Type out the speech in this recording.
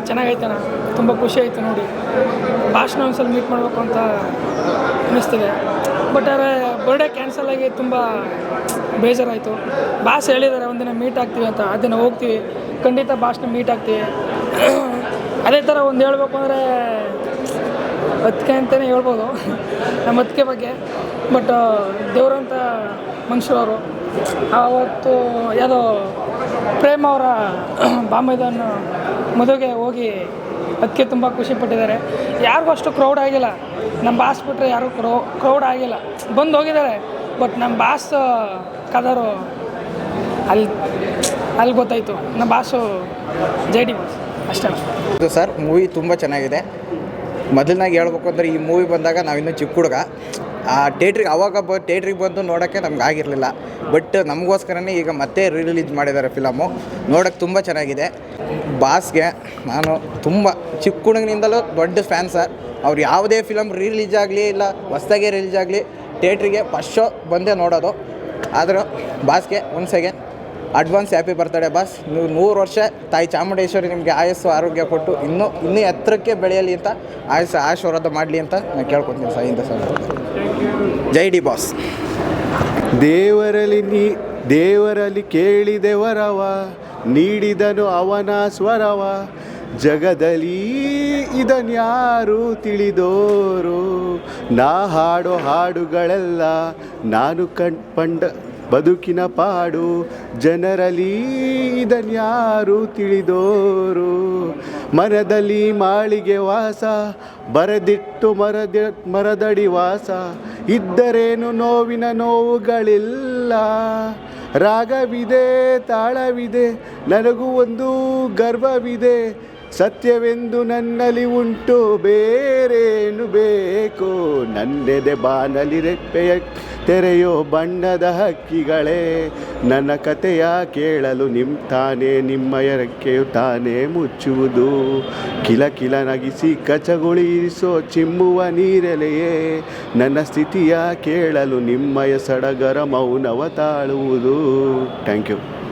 ಚೆನ್ನಾಗೈತೆ ಅಣ್ಣ. ತುಂಬ ಖುಷಿ ಆಯಿತು ನೋಡಿ. ಭಾಷಣ ಒಂದ್ಸಲ ಮೀಟ್ ಮಾಡಬೇಕು ಅಂತ ಅನ್ನಿಸ್ತಿದೆ. ಬಟ್ ಆದರೆ ಬರ್ಡೇ ಕ್ಯಾನ್ಸಲ್ ಆಗಿ ತುಂಬ ಬೇಜಾರಾಯಿತು. ಭಾಷ ಹೇಳಿದ್ದಾರೆ ಒಂದಿನ ಮೀಟ್ ಆಗ್ತೀವಿ ಅಂತ. ಆ ದಿನ ಹೋಗ್ತೀವಿ. ಖಂಡಿತ ಭಾಷಣ ಮೀಟ್ ಆಗ್ತೀವಿ. ಅದೇ ಥರ ಒಂದು ಹೇಳ್ಬೇಕು ಅಂದರೆ ಅದಕ್ಕೆ ಅಂತಲೇ ಹೇಳ್ಬೋದು. ನಮ್ಮ ಅದಕ್ಕೆ ಬಗ್ಗೆ. ಬಟ್ ದೇವರಂಥ ಮನುಷ್ಯರವರು ಆವತ್ತು ಯಾವುದೋ ಪ್ರೇಮ್ ಅವರ ಬಾಂಬೆದನ್ನು ಮದುವೆಗೆ ಹೋಗಿ ಅದಕ್ಕೆ ತುಂಬ ಖುಷಿಪಟ್ಟಿದ್ದಾರೆ ಯಾರಿಗೂ ಅಷ್ಟು ಕ್ರೌಡ್ ಆಗಿಲ್ಲ. ನಮ್ಮ ಬಾಸ್ ಬಿಟ್ಟರೆ ಯಾರೂ ಕ್ರೌ ಕ್ರೌಡ್ ಆಗಿಲ್ಲ. ಬಂದು ಹೋಗಿದ್ದಾರೆ. ಬಟ್ ನಮ್ಮ ಬಾಸ್ ಕದರು ಅಲ್ಲಿ ಅಲ್ಲಿ ಗೊತ್ತಾಯಿತು. ನಮ್ಮ ಬಾಸು ಜೆ ಡಿ ಬಾಸ್ ಅಷ್ಟೇ ಸರ್ ಮೂವಿ ತುಂಬ ಚೆನ್ನಾಗಿದೆ. ಮೊದಲನಾಗಿ ಹೇಳ್ಬೇಕು ಅಂದರೆ ಈ ಮೂವಿ ಬಂದಾಗ ನಾವಿನ್ನೂ ಚಿಕ್ಕ ಹುಡುಗ. ಆ ಥಿಯೇಟ್ರಿಗೆ ಅವಾಗ ಬ, ಥಿಯೇಟ್ರಿಗೆ ಬಂದು ನೋಡೋಕ್ಕೆ ನಮ್ಗೆ ಆಗಿರಲಿಲ್ಲ. ಬಟ್ ನಮಗೋಸ್ಕರನೇ ಈಗ ಮತ್ತೆ ರಿಲೀಸ್ ಮಾಡಿದ್ದಾರೆ ಫಿಲಮು. ನೋಡೋಕ್ಕೆ ತುಂಬ ಚೆನ್ನಾಗಿದೆ. ಬಾಸ್ಗೆ ನಾನು ತುಂಬ ಚಿಕ್ಕ ಹುಡುಗನಿಂದಲೂ ದೊಡ್ಡ ಫ್ಯಾನ್ ಸರ್. ಅವ್ರು ಯಾವುದೇ ಫಿಲಮ್ ರಿಲೀಸ್ ಆಗಲಿ ಇಲ್ಲ, ಹೊಸ್ದಾಗೆ ರಿಲೀಸ್ ಆಗಲಿ, ಥಿಯೇಟ್ರಿಗೆ ಫಸ್ಟ್ ಶೋ ಬಂದೇ ನೋಡೋದು. ಆದರೂ ಬಾಸ್ಗೆ once second advance happy birthday boss. ನೀವು ನೂರು ವರ್ಷ ತಾಯಿ ಚಾಮುಂಡೇಶ್ವರಿ ನಿಮಗೆ ಆಯಸ್ಸು, ಆರೋಗ್ಯ ಕೊಟ್ಟು ಇನ್ನೂ ಇನ್ನೂ ಎತ್ತರಕ್ಕೆ ಬೆಳೆಯಲಿ ಅಂತ ಆಯಸ್ಸು, ಆಶೀರ್ವಾದ ಮಾಡಲಿ ಅಂತ ನಾನು ಕೇಳ್ಕೊತೀನಿ ಸರ್ ಸರ್ ಜೈ ಡಿ ಬಾಸ್. ದೇವರಲ್ಲಿ ನೀ, ದೇವರಲ್ಲಿ ಕೇಳಿದೆ ವರವ ನೀಡಿದನು ಅವನ ಸ್ವರವ, ಜಗದಲ್ಲಿ ಇದನ್ಯಾರು ತಿಳಿದೋರು? ನಾ ಹಾಡೋ ಹಾಡುಗಳೆಲ್ಲ ನಾನು ಕಣ್ ಪಂಡ ಬದುಕಿನ ಪಾಡು ಜನರಲ್ಲಿ ಇದನ್ಯಾರು ತಿಳಿದೋರು? ಮರದಲ್ಲಿ ಮಾಳಿಗೆ ವಾಸ, ಬರೆದಿಟ್ಟು ಮರದ, ಮರದಡಿ ವಾಸ, ಇದ್ದರೇನು ನೋವಿನ ನೋವುಗಳಿಲ್ಲ? ರಾಗವಿದೆ, ತಾಳವಿದೆ, ನನಗೂ ಒಂದು ಗರ್ವವಿದೆ, ಸತ್ಯವೆಂದು ನನ್ನಲ್ಲಿ ಉಂಟು, ಬೇರೇನು ಬೇಕು? ನನ್ನೆದೆ ಬಾನಲಿ ರೆಪ್ಪೆಯ ತೆರೆಯೋ ಬಣ್ಣದ ಹಕ್ಕಿಗಳೇ, ನನ್ನ ಕಥೆಯ ಕೇಳಲು ನಿಮ್ ತಾನೇ, ನಿಮ್ಮ ರೆಕ್ಕೆಯು ತಾನೇ ಮುಚ್ಚುವುದು. ಕಿಲ ಕಿಲ ನಗಿಸಿ ಕಚಗುಳಿಸೋ ಚಿಮ್ಮುವ ನೀರೆಲೆಯೇ, ನನ್ನ ಸ್ಥಿತಿಯ ಕೇಳಲು ನಿಮ್ಮಯ ಸಡಗರ ಮೌನವ ತಾಳುವುದು. Thank you.